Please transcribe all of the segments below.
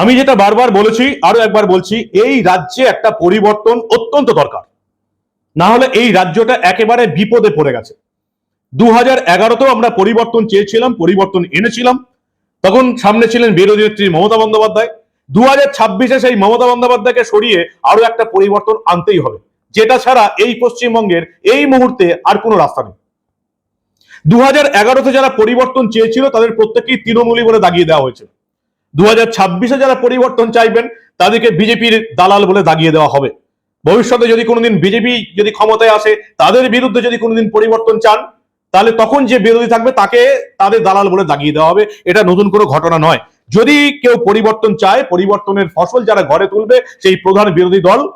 আমি যেটা বারবার বলেছি, আরও একবার বলছি, এই রাজ্যে একটা পরিবর্তন অত্যন্ত দরকার। না হলে এই রাজ্যটা একেবারে বিপদে পড়ে গেছে। দু হাজার এগারোতেও আমরা পরিবর্তন চেয়েছিলাম, পরিবর্তন এনেছিলাম। তখন সামনে ছিলেন বিরোধী নেত্রী মমতা বন্দ্যোপাধ্যায়। দু হাজার ছাব্বিশে সেই মমতা বন্দ্যোপাধ্যায়কে সরিয়ে আরও একটা পরিবর্তন আনতেই হবে। যেটা ছাড়া এই পশ্চিমবঙ্গের এই মুহূর্তে আর কোনো রাস্তা নেই। দু হাজার এগারোতে যারা পরিবর্তন চেয়েছিল, তাদের প্রত্যেককেই তৃণমূলী বলে দাগিয়ে দেওয়া হয়েছে। দু হাজার ছাব্বিশে যারা পরিবর্তন চাইবেন, তাদেরকে বিজেপির দালাল বলে দাগিয়ে দেওয়া হবে। ভবিষ্যতে যদি কোনোদিন বিজেপি যদি ক্ষমতায় আসে, তাদের বিরুদ্ধে যদি কোনোদিন পরিবর্তন চান, তাহলে তখন যে বিরোধী থাকবে তাকে তাদের দালাল বলে দাগিয়ে দেওয়া হবে। এটা নতুন কোনো ঘটনা নয়। যদি কেউ পরিবর্তন চায়, পরিবর্তনের ফসল যারা ঘরে তুলবে, সেই প্রধান বিরোধী দল,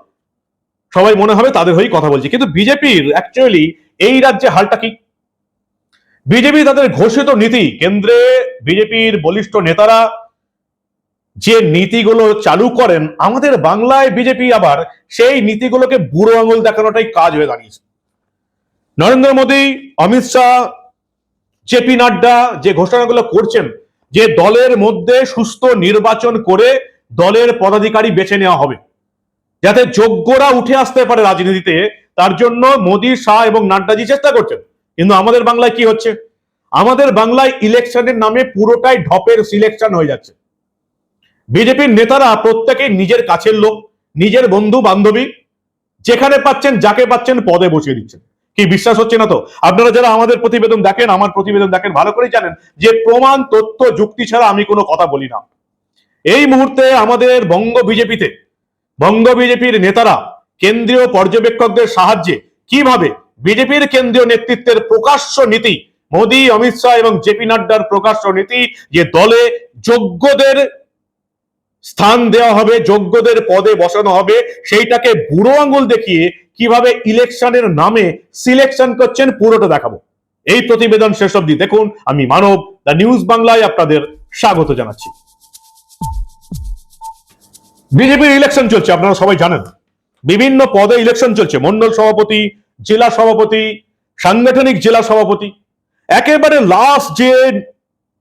সবাই মনে হবে তাদের হয়েই কথা বলছে। কিন্তু বিজেপির অ্যাকচুয়ালি এই রাজ্যে হালটা কি? বিজেপি তাদের ঘোষিত নীতি, কেন্দ্রে বিজেপির বলিষ্ঠ নেতারা যে নীতিগুলো চালু করেন, আমাদের বাংলায় বিজেপি আবার সেই নীতিগুলোকে বুড়ো আঙুল দেখানোটাই কাজ হয়ে দাঁড়িয়েছে। নরেন্দ্র মোদী, অমিত শাহ জেপি নাড্ডা যে ঘোষণাগুলো করছেন, যে দলের মধ্যে সুস্থ নির্বাচন করে দলের পদাধিকারী বেছে নেওয়া হবে, যাতে যোগ্যরা উঠে আসতে পারে রাজনীতিতে, তার জন্য মোদী, শাহ এবং নাড্ডাজি চেষ্টা করছেন। কিন্তু আমাদের বাংলায় কি হচ্ছে? আমাদের বাংলায় ইলেকশনের নামে পুরোটাই ঢপের সিলেকশন হয়ে যাচ্ছে। বিজেপির নেতারা প্রত্যেকেই নিজের কাছের লোক, নিজের বন্ধু, বান্ধবী, যেখানে পাচ্ছেন, যাকে পাচ্ছেন, পদে বসিয়ে দিচ্ছেন। কি বিশ্বাস হচ্ছে না তো? আপনারা যারা আমাদের প্রতিবেদন দেখেন, আমার প্রতিবেদন দেখেন, ভালো করেই জানেন যে প্রমাণ, তথ্য, যুক্তি ছাড়া আমি কোনো কথা বলি না। এই মুহূর্তে আমাদের বঙ্গ বিজেপিতে, বঙ্গ বিজেপির নেতারা কেন্দ্রীয় পর্যবেক্ষকদের সাহায্যে কীভাবে বিজেপির কেন্দ্রীয় নেতৃত্বের প্রকাশ্য নীতি, মোদী, অমিত শাহ এবং জেপি নাড্ডার প্রকাশ্য নীতি, যে দলে যোগ্যদের স্থান দেওয়া হবে, যোগ্যদের পদে বসানো হবে। সেইটাকে বুড়ো আঙ্গুল দেখিয়ে কীভাবে ইলেকশনের নামে সিলেকশন করছেন পুরোটা দেখাবো। এই প্রতিবেদন শেষ অব্দি দেখুন। আমি মানব, দ্য নিউজ বাংলায় আপনাদের স্বাগত জানাচ্ছি। বিজেপির ইলেকশন চলছে, আপনারা সবাই জানেন। বিভিন্ন পদে ইলেকশন চলছে। মন্ডল সভাপতি, জেলা সভাপতি, সাংগঠনিক জেলা সভাপতি। একেবারে লাস্ট যে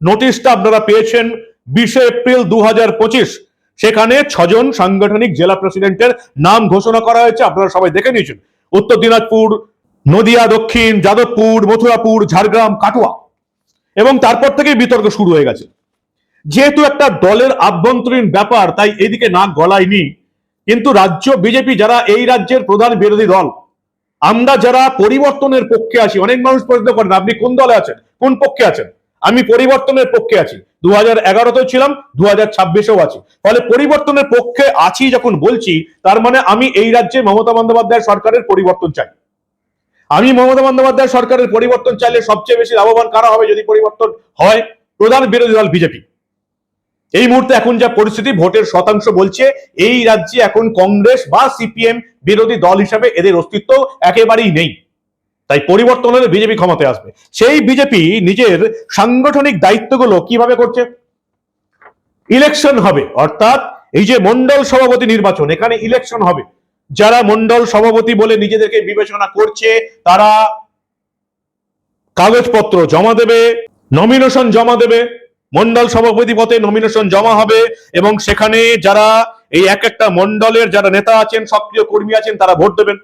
নোটিশটা আপনারা পেয়েছেন, বিশে এপ্রিল দু হাজার পঁচিশ সেখানে ছজন সাংগঠনিক জেলা প্রেসিডেন্টের নাম ঘোষণা করা হয়েছে। আপনারা সবাই দেখে নিয়েছেন। উত্তর দিনাজপুর, নদিয়া, দক্ষিণ, যাদবপুর, মথুরাপুর, ঝাড়গ্রাম, কাটুয়া। এবং তারপর থেকেই বিতর্ক শুরু হয়ে গেছে। যেহেতু একটা দলের আভ্যন্তরীণ ব্যাপার, তাই এদিকে নাক গলায়নি। কিন্তু রাজ্য বিজেপি যারা এই রাজ্যের প্রধান বিরোধী দল, আমরা যারা পরিবর্তনের পক্ষে আছি, অনেক মানুষ প্রশ্ন করেন, আপনি কোন দলে আছেন? কোন পক্ষে আছেন? আমি পরিবর্তনের পক্ষে আছি। দু হাজার এগারোতেও ছিলাম দু হাজার ছাব্বিশেও আছি। ফলে পরিবর্তনের পক্ষে আছি যখন বলছি, তার মানে আমি এই রাজ্যে মমতা বন্দ্যোপাধ্যায় সরকারের পরিবর্তন চাই। আমি মমতা বন্দ্যোপাধ্যায় সরকারের পরিবর্তন চাইলে সবচেয়ে বেশি লাভবান কারা হবে যদি পরিবর্তন হয়? প্রধান বিরোধী দল বিজেপি। এই মুহূর্তে এখন যা পরিস্থিতি, ভোটের শতাংশ বলছে, এই রাজ্যে এখন কংগ্রেস বা সিপিএম বিরোধী দল হিসাবে এদের অস্তিত্ব একেবারেই নেই। তাই পরিবর্তন হলে বিজেপি ক্ষমতায় আসবে। সেই বিজেপি নিজের সাংগঠনিক দায়িত্বগুলো কীভাবে করছে? ইলেকশন হবে, অর্থাৎ এই যে মন্ডল সভাপতি নির্বাচন, এখানে ইলেকশন হবে। যারা মন্ডল সভাপতি বলে নিজেদেরকে বিবেচনা করছে, তারা কাগজপত্র জমা দেবে নমিনেশন জমা দেবে মন্ডল সভাপতি পদে নমিনেশন জমা হবে এবং সেখানে যারা এই এক একটা মন্ডলের যারা নেতা আছেন, সক্রিয় কর্মী আছেন, তারা ভোট দেবেন।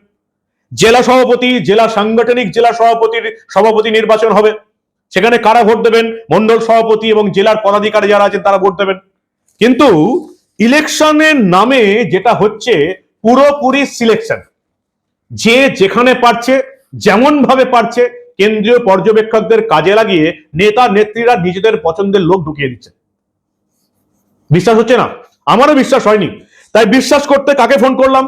জেলা সভাপতি, জেলা সাংগঠনিক জেলা সভাপতির সভাপতি নির্বাচন হবে। সেখানে কারা ভোট দেবেন? মন্ডল সভাপতি এবং জেলার পদাধিকারী যারা আছেন তারা ভোট দেবেন। কিন্তু ইলেকশনের নামে যেটা হচ্ছে পুরোপুরি সিলেকশন। যে যেখানে পারছে যেমন ভাবে পারছে, কেন্দ্রীয় পর্যবেক্ষকদের কাজে লাগিয়ে নেতা, নেত্রীরা নিজেদের পছন্দের লোক ঢুকিয়ে দিচ্ছে। বিশ্বাস হচ্ছে না? আমারও বিশ্বাস হয়নি। তাই বিশ্বাস করতে কাকে ফোন করলাম?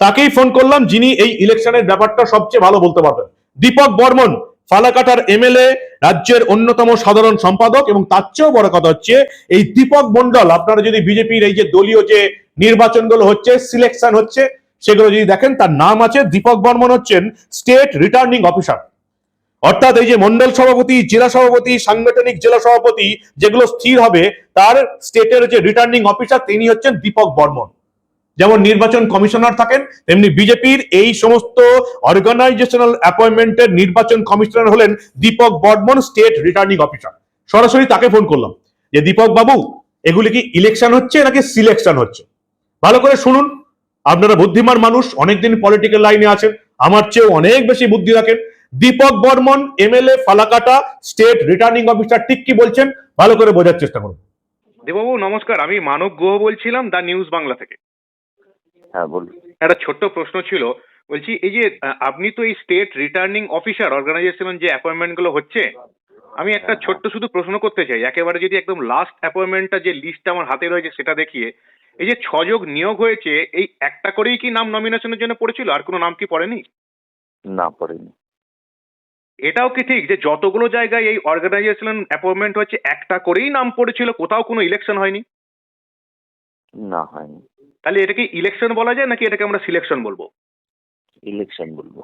তাকেই ফোন করলাম, যিনি এই ইলেকশনের ব্যাপারটা সবচেয়ে ভালো বলতে পারবেন। দীপক বর্মন, ফালাকাটার এমএলএ, রাজ্যের অন্যতম সাধারণ সম্পাদক, এবং তার চেয়েও বড় কথা হচ্ছে, এই দীপক মন্ডল আপনারা যদি বিজেপির এই যে দলীয় যে নির্বাচনগুলো হচ্ছে সিলেকশন হচ্ছে, সেগুলো যদি দেখেন, তার নাম আছে দীপক বর্মন হচ্ছেন স্টেট রিটার্নিং অফিসার অর্থাৎ এই যে মন্ডল সভাপতি, জেলা সভাপতি, সাংগঠনিক জেলা সভাপতি, যেগুলো স্থির হবে, তার স্টেটের যে রিটার্নিং অফিসার তিনি হচ্ছেন দীপক বর্মন। যেমন নির্বাচন কমিশনার থাকেন, তেমনি বিজেপির এই সমস্ত অর্গানাইজেশনাল অ্যাপয়েন্টমেন্টের নির্বাচন কমিশনার হলেন Deepak Barman state returning officer সরাসরি তাকে ফোন করলাম যে, দীপক বাবু, এগুলি কি ইলেকশন হচ্ছে নাকি সিলেকশন হচ্ছে? ভালো করে শুনুন, আপনারা বুদ্ধিমান মানুষ, অনেকদিন পলিটিক্যাল লাইনে আছেন, আমার চেয়েও অনেক বেশি বুদ্ধি রাখেন। Deepak Barman, MLA Falakata state returning officer ঠিক কি বলছেন? ভালো করে বোঝার চেষ্টা করুন। দেববাবু নমস্কার। আমি মানব গুহ বলছিলাম, দা নিউজ বাংলা থেকে। হ্যাঁ বলুন। একটা ছোট্ট প্রশ্ন ছিল বলছি এই যে আপনি তো এই স্টেট রিটার্নিং অফিসার অর্গানাইজেশন যে অ্যাপয়েন্টমেন্টগুলো হচ্ছে আমি একটা ছোট্ট শুধু প্রশ্ন করতে চাই একেবারে যদি একদম লাস্ট অ্যাপয়েন্টমেন্টটা যে লিস্টটা আমার হাতে রয়েছে সেটা দেখিয়ে এই যে ছযোগ নিয়োগ হয়েছে এই একটা করেই কি নাম নমিনেশনের জন্য পড়েছিল? আর কোনো নাম কি পড়েনি? না পড়েনি। এটাও কি ঠিক যে যতগুলো জায়গায় এই অর্গানাইজেশন অ্যাপয়েন্টমেন্ট হচ্ছে একটা করেই নাম পড়েছিল কোথাও কোনো ইলেকশন হয়নি? না হয়নি। তাহলে এটাকে ইলেকশন বলা যায় নাকি এটাকে আমরা সিলেকশন বলব? ইলেকশন বলব।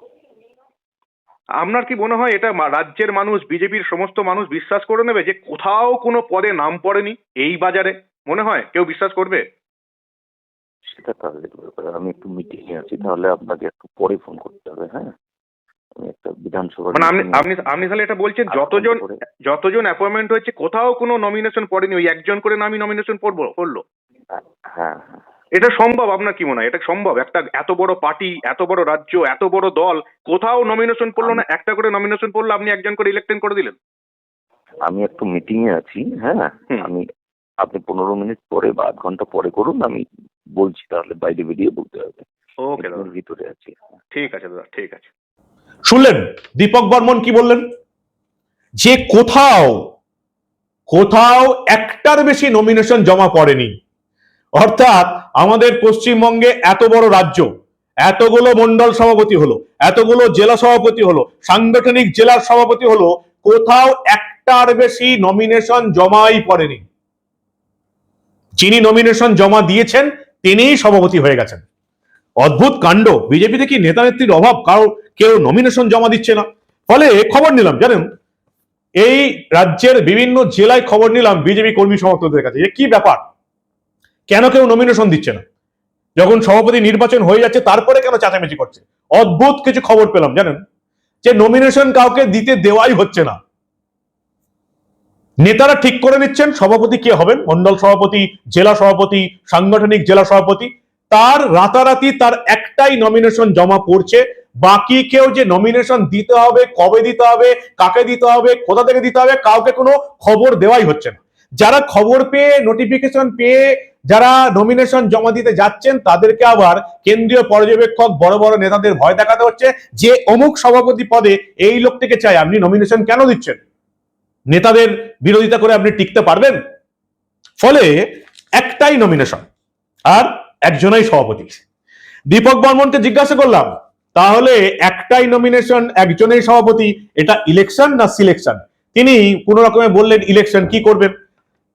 আপনার কি মনে হয় এটা রাজ্যের মানুষ বিজেপির সমস্ত মানুষ বিশ্বাস করে নেবে যে কোথাও কোনো পদে নাম পড়েনি এই বাজারে? মনে হয়? কেউ বিশ্বাস করবে? সেটা তাহলে আমি একটু মিটিং এ আছি তাহলে আপনাকে একটু পরে ফোন করতে হবে হ্যাঁ? আমি একটা বিধানসভা মানে আপনি আপনি আপনি তাহলে এটা বলছেন যতজন যতজন অ্যাপয়েন্টমেন্ট হয়েছে কোথাও কোনো নমিনেশন পড়েনি ওই একজন করে নামই নমিনেশন পড়ব পড়ল? হ্যাঁ হ্যাঁ হ্যাঁ। এটা সম্ভব? আপনার কি মনে হয়? এটা সম্ভব? একটা এত বড় পার্টি এত বড় রাজ্য এত বড় দল কোথাও নমিনেশন পড়ল না? একটা করে নমিনেশন পড়ল আপনি একজন করে ইলেকশন করে দিলেন। আমি একটু মিটিং এ আছি হ্যাঁ? হুম। আমি আপনি পনেরো মিনিট পরে বা আধ ঘণ্টা পরে করুন আমি বলছি তাহলে বাইরে বেরিয়ে বলতে হবে। ওকে দাদা। ভিতরে আছি। ঠিক আছে দাদা ঠিক আছে। শুনলেন? দীপক বর্মন কি বললেন? যে কোথাও কোথাও একটার বেশি নমিনেশন জমা পড়েনি। অর্থাৎ আমাদের পশ্চিমবঙ্গে এত বড় রাজ্য, এতগুলো মন্ডল সভাপতি হলো, এতগুলো জেলা সভাপতি হলো, সাংগঠনিক জেলার সভাপতি হলো, কোথাও একটার বেশি নমিনেশন জমাই পড়েনি। যিনি নমিনেশন জমা দিয়েছেন, তিনিই সভাপতি হয়ে গেছেন। অদ্ভুত কাণ্ড, বিজেপিতে কি নেতা নেত্রীর অভাব? কারও, কেউ নমিনেশন জমা দিচ্ছে না। ফলে খবর নিলাম, জানেন? এই রাজ্যের বিভিন্ন জেলায় খবর নিলাম, বিজেপি কর্মী সমর্থকদের কাছে। কি ব্যাপার? কেন কেউ নমিনেশন দিচ্ছে না? যখন সভাপতি নির্বাচন হয়ে যাচ্ছে, তারপরে কেন চাচামেচি করছে? অদ্ভুত কিছু খবর পেলাম, জানেন? যে নমিনেশন কাউকে দিতে দেওয়াই হচ্ছে না। নেতারা ঠিক করে নিচ্ছেন, সভাপতি কে হবেন? মন্ডল সভাপতি, জেলা সভাপতি, সাংগঠনিক জেলা সভাপতি, তার রাতারাতি তার একটাই নমিনেশন জমা পড়ছে। বাকি কেউ যে নমিনেশন দিতে হবে, কবে দিতে হবে, কাকে দিতে হবে, কোথা থেকে দিতে হবে, কাউকে কোনো খবর দেওয়াই হচ্ছে না। যারা খবর পেয়ে নোটিফিকেশন পেয়ে যারা নমিনেশন জমা দিতে যাচ্ছেন, তাদেরকে আবার কেন্দ্রীয় পর্যবেক্ষক বড় বড় নেতাদের ভয় দেখাতে হচ্ছে যে অমুক সভাপতি পদে এই লোকটিকে চাই, আপনি নমিনেশন কেন দিচ্ছেন? নেতাদের বিরোধিতা করে আপনি টিকতে পারবেন? ফলে একটাই নমিনেশন আর একজনই সভাপতি। দীপক বর্মনকে জিজ্ঞাসা করলাম, তাহলে একটাই নমিনেশন একজনেই সভাপতি, এটা ইলেকশন না সিলেকশন তিনি কোন রকমে বললেন ইলেকশন কি করবেন?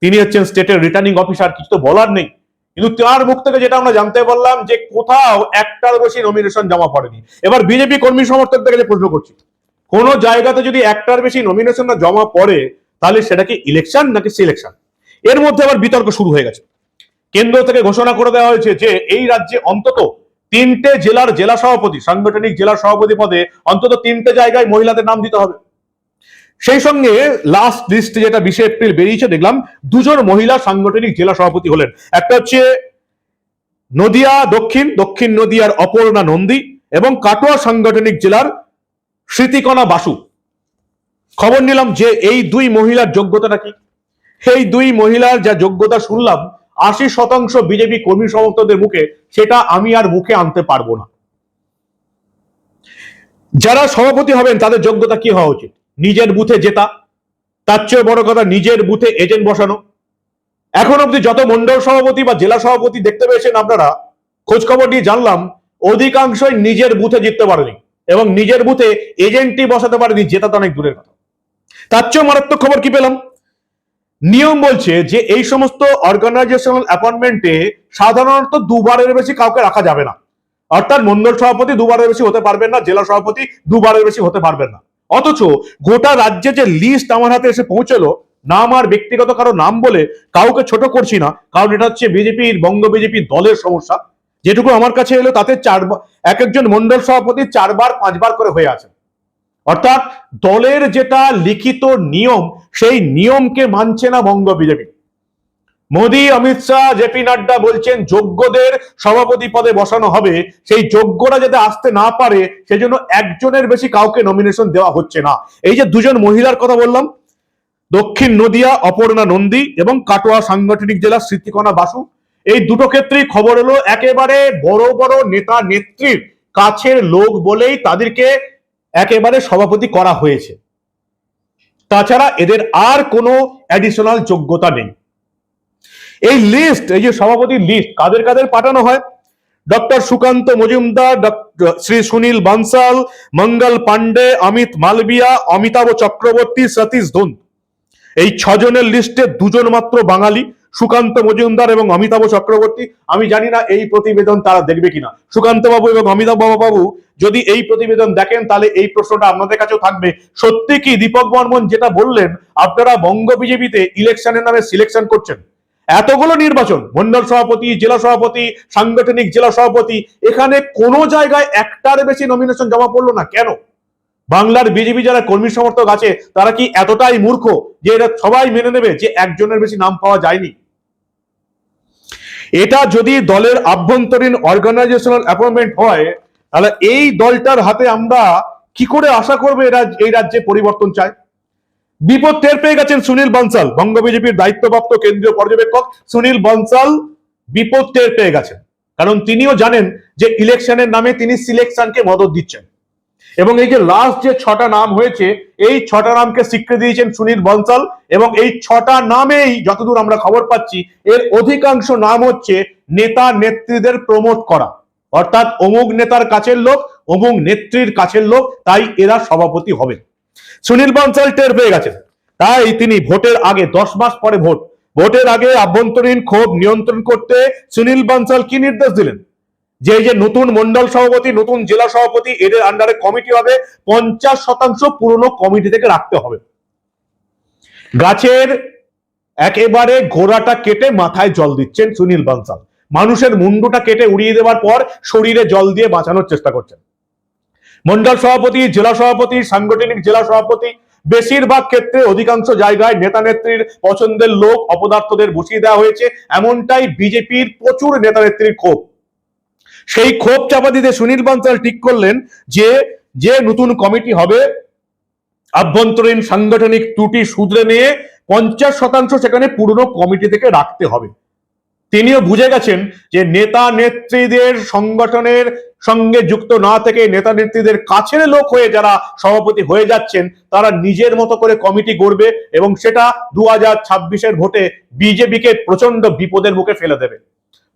তিনি হচ্ছেন স্টেটের রিটার্নিং অফিসার কিছু তো বলার নেই। কিন্তু তার মুখ থেকে যেটা আমরা জানতে পারলাম যে কোথাও একটার বেশি নমিনেশন জমা পড়েনি। এবার বিজেপি কর্মী সমর্থকদের থেকে যে প্রশ্ন করছি, কোন জায়গাতে যদি একটার বেশি নমিনেশন না জমা পড়ে, তাহলে সেটা কি ইলেকশন নাকি সিলেকশন এর মধ্যে আবার বিতর্ক শুরু হয়ে গেছে। কেন্দ্র থেকে ঘোষণা করে দেওয়া হয়েছে যে এই রাজ্যে অন্তত তিনটে জেলার জেলা সভাপতি, সাংগঠনিক জেলা সভাপতি পদে অন্তত তিনটে জায়গায় মহিলাদের নাম দিতে হবে। সেই সঙ্গে লাস্ট লিস্ট যেটা বিশে এপ্রিল বেরিয়েছে, দেখলাম দুজন মহিলা সাংগঠনিক জেলা সভাপতি হলেন। একটা হচ্ছে নদিয়া দক্ষিণ দক্ষিণ নদিয়ার অপর্ণা নন্দী এবং কাটোয়া সাংগঠনিক জেলার স্মৃতিকণা বাসু। খবর নিলাম যে এই দুই মহিলার যোগ্যতাটা কি? সেই দুই মহিলার যা যোগ্যতা শুনলাম, আশি শতাংশ বিজেপি কর্মী সমর্থকদের মুখে, সেটা আমি আর মুখে আনতে পারব না। যারা সভাপতি হবেন, তাদের যোগ্যতা কি হওয়া উচিত? নিজের বুথে জেতা। তার চেয়ে বড় কথা, নিজের বুথে এজেন্ট বসানো। এখন অব্দি যত মন্ডল সভাপতি বা জেলা সভাপতি দেখতে পেয়েছেন আপনারা খোঁজ খবর নিয়ে জানলাম, অধিকাংশই নিজের বুথে জিততে পারেনি এবং নিজের বুথে এজেন্টই বসাতে পারেনি, জেতা তো অনেক দূরের কথা। তার চেয়ে মারাত্মক খবর কি পেলাম? নিয়ম বলছে যে এই সমস্ত অর্গানাইজেশনাল অ্যাপয়েন্টমেন্টে সাধারণত দুবারের বেশি কাউকে রাখা যাবে না। অর্থাৎ মন্ডল সভাপতি দুবারের বেশি হতে পারবেন না, জেলা সভাপতি দুবারের বেশি হতে পারবেন না। অথচ গোটা রাজ্যে যে লিস্ট আমার হাতে এসে পৌঁছলো, নাম আর ব্যক্তিগত কারও নাম বলে কাউকে ছোট করছি না, কারণ এটা হচ্ছে বিজেপির, বঙ্গ বিজেপি দলের সমস্যা। যেটুকু আমার কাছে এলো, তাতে চার এক একজন মন্ডল সভাপতি চারবার, পাঁচবার করে হয়ে আছে অর্থাৎ দলের যেটা লিখিত নিয়ম, সেই নিয়মকে মানছে না বঙ্গ বিজেপি। মোদী, অমিত শাহ জেপি নাড্ডা বলছেন যোগ্যদের সভাপতি পদে বসানো হবে। সেই যোগ্যরা যাতে আসতে না পারে, সেজন্য একজনের বেশি কাউকে নমিনেশন দেওয়া হচ্ছে না। এই যে দুজন মহিলার কথা বললাম, দক্ষিণ নদিয়া, অপর্ণা নন্দী এবং কাটোয়া সাংগঠনিক জেলা স্মৃতিকণা বাসু, এই দুটো ক্ষেত্রেই খবর হলো একেবারে বড় বড় নেতা নেত্রীর কাছের লোক বলেই তাদেরকে একেবারে সভাপতি করা হয়েছে। তাছাড়া এদের আর কোনো অ্যাডিশনাল যোগ্যতা নেই। এই লিস্ট এই যে সভাপতির লিস্ট কাদের কাদের পাঠানো হয়? ডক্টর সুকান্ত মজুমদার শ্রী সুনীল বানসাল, মঙ্গল পান্ডে অমিত মালবিয়া, অমিতাভ চক্রবর্তী, সতীশ ধুন। এই ছজনের লিস্টে দুজন মাত্র বাঙালি, সুকান্ত মজুমদার এবং অমিতাভ চক্রবর্তী। আমি জানি না এই প্রতিবেদন তারা দেখবে কিনা। সুকান্ত বাবু এবং অমিতাভ বাবু যদি এই প্রতিবেদন দেখেন, তাহলে এই প্রশ্নটা আপনাদের কাছেও থাকবে। সত্যি কি দীপক বর্মন যেটা বললেন, আপনারা বঙ্গ বিজেপিতে ইলেকশনের নামে সিলেকশন করছেন? এতগুলো নির্বাচন মন্ডল সভাপতি, জেলা সভাপতি, সাংগঠনিক জেলা সভাপতি, এখানে কোনো জায়গায় একটার বেশি নমিনেশন জমা পড়ল না। কেন? বাংলার বিজেপি যারা কর্মী সমর্থক আছে, তারা কি এতটাই মূর্খ যে এটা সবাই মেনে নেবে যে একজনের বেশি নাম পাওয়া যায়নি? এটা যদি দলের আভ্যন্তরীণ অর্গানাইজেশনাল অ্যাপয়েন্টমেন্ট হয়, তাহলে এই দলটার হাতে আমরা কি করে আশা করব এই রাজ্যে পরিবর্তন চায়? বিপদ টের পেয়ে গেছেন সুনীল বনসাল বঙ্গ বিজেপির দায়িত্বপ্রাপ্ত কেন্দ্রীয় পর্যবেক্ষক সুনীল বনসাল বিপদ টের পেয়ে গেছেন। কারণ তিনিও জানেন যে ইলেকশনের নামে তিনি সিলেকশনকে মদত দিচ্ছেন। এবং এই যে লাস্ট যে ছটা নাম হয়েছে, এই ছটা নামকে স্বীকৃতি দিয়েছেন সুনীল বনসাল এবং এই ছটা নামেই যতদূর আমরা খবর পাচ্ছি, এর অধিকাংশ নাম হচ্ছে নেতা নেত্রীদের প্রমোট করা। অর্থাৎ অমুক নেতার কাছের লোক, অমুক নেত্রীর কাছের লোক, তাই এরা সভাপতি হবে সুনীল বনসাল টের পেয়ে গেছেন। তাই তিনি ভোটের আগে দশ মাস পরে ভোট। ভোটের আগে আভ্যন্তরীণ ক্ষোভ নিয়ন্ত্রণ করতে সুনীল বনসাল কি নির্দেশ দিলেন? যে যে নতুন মন্ডল সভাপতি, নতুন জেলা সভাপতি, এদের আন্ডারে কমিটি হবে, পঞ্চাশ শতাংশ পুরনো কমিটি থেকে রাখতে হবে। গাছের একেবারে ঘোড়াটা কেটে মাথায় জল দিচ্ছেন সুনীল বানসাল মানুষের মুন্ডুটা কেটে উড়িয়ে দেওয়ার পর শরীরে জল দিয়ে বাঁচানোর চেষ্টা করছেন। মন্ডল সভাপতি, জেলা সভাপতি, সাংগঠনিক জেলা সভাপতি, বেশিরভাগ ক্ষেত্রে অধিকাংশ জায়গায় নেতা নেত্রীর পছন্দের লোক অপদার্থদের বসিয়ে দেওয়া হয়েছে। এমনটাই বিজেপির প্রচুর নেতা নেত্রীর ক্ষোভ। সেই ক্ষোভ চাপা দিতে সুনীল বানসাল ঠিক করলেন যে যে নতুন কমিটি হবে, আভ্যন্তরীণ সাংগঠনিক ত্রুটি শুধরে নিয়ে পঞ্চাশ শতাংশ সেখানে পুরনো কমিটি থেকে রাখতে হবে। তিনিও বুঝে গেছেন যে নেতা নেত্রীদের সংগঠনের সঙ্গে যুক্ত না থেকে নেতা নেত্রীদের কাছের লোক হয়ে যারা সভাপতি হয়ে যাচ্ছেন, তারা নিজের মতো করে কমিটি গড়বে এবং সেটা দু হাজার ছাব্বিশের ভোটে বিজেপিকে প্রচণ্ড বিপদের মুখে ফেলে দেবে।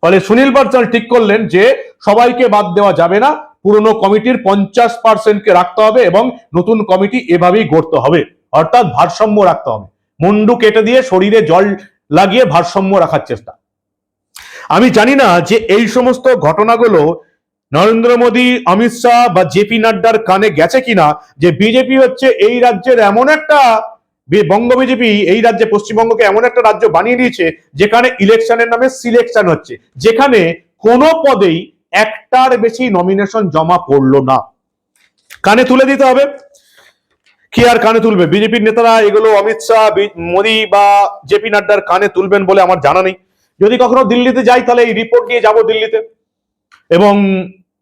ফলে সুনীল বানসাল ঠিক করলেন যে সবাইকে বাদ দেওয়া যাবে না, পুরনো কমিটির পঞ্চাশ পার্সেন্টকে রাখতে হবে এবং নতুন কমিটি এভাবেই গড়তে হবে, অর্থাৎ ভারসাম্য রাখতে হবে। মুন্ডু কেটে দিয়ে শরীরে জল লাগিয়ে ভারসাম্য রাখার চেষ্টা। আমি জানি না যে এই সমস্ত ঘটনাগুলো নরেন্দ্র মোদী, অমিত শাহ বা জেপি নাড্ডার কানে গেছে কিনা, যে বিজেপি হচ্ছে এই রাজ্যের এমন একটা বঙ্গ বিজেপি এই রাজ্যে, পশ্চিমবঙ্গকে এমন একটা রাজ্য বানিয়ে দিয়েছে, যেখানে ইলেকশনের নামে সিলেকশন হচ্ছে, যেখানে কোনো পদেই একটার বেশি নমিনেশন জমা পড়ল না। কানে তুলে দিতে হবে। কি আর কানে তুলবে? বিজেপির নেতারা এগুলো অমিত শাহ মোদী বা জেপি নাড্ডার কানে তুলবেন বলে আমার জানা নেই। যদি কখনো দিল্লিতে যাই, তাহলে এই রিপোর্ট নিয়ে যাব দিল্লিতে। এবং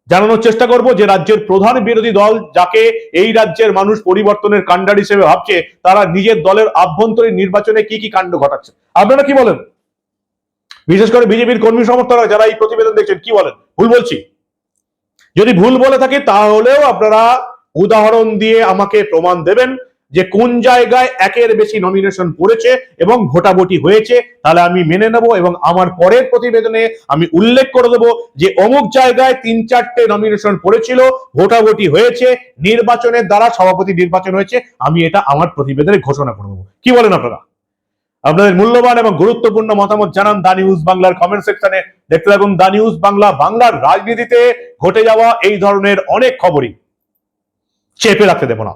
জানানোর চেষ্টা করব যে রাজ্যের প্রধান বিরোধী দল যাকে এই রাজ্যের মানুষ পরিবর্তনের কাণ্ডার হিসেবে ভাবছে, তারা নিজের দলের আভ্যন্তরীণ নির্বাচনে কি কি কাণ্ড ঘটাচ্ছে। আপনারা কি বলেন? বিশেষ করে বিজেপির কর্মী সমর্থকরা যারা এই প্রতিবেদন দেখছেন, কি বলেন? ভুল বলছি? যদি ভুল বলে থাকি, তাহলেও আপনারা উদাহরণ দিয়ে আমাকে প্রমাণ দেবেন। যে কোন জায়গায় একের বেশি নমিনেশন পড়েছে এবং ভোটাভুটি হয়েছে, তাহলে আমি মেনে নেব এবং আমার পরের প্রতিবেদনে আমি উল্লেখ করে দেবো যে অমুক জায়গায় তিন চারটে নমিনেশন পড়েছিল, ভোটাভুটি হয়েছে, নির্বাচনের দ্বারা সভাপতি নির্বাচন হয়েছে, আমি এটা আমার প্রতিবেদনে ঘোষণা করে দেবো। কি বলেন আপনারা? আপনাদের মূল্যবান এবং গুরুত্বপূর্ণ মতামত জানান দা নিউজ বাংলার কমেন্ট সেকশনে দেখতে থাকুন দা নিউজ বাংলা, বাংলার রাজনীতিতে ঘটে যাওয়া এই ধরনের অনেক খবরই। চেপে রাখতে দেব না।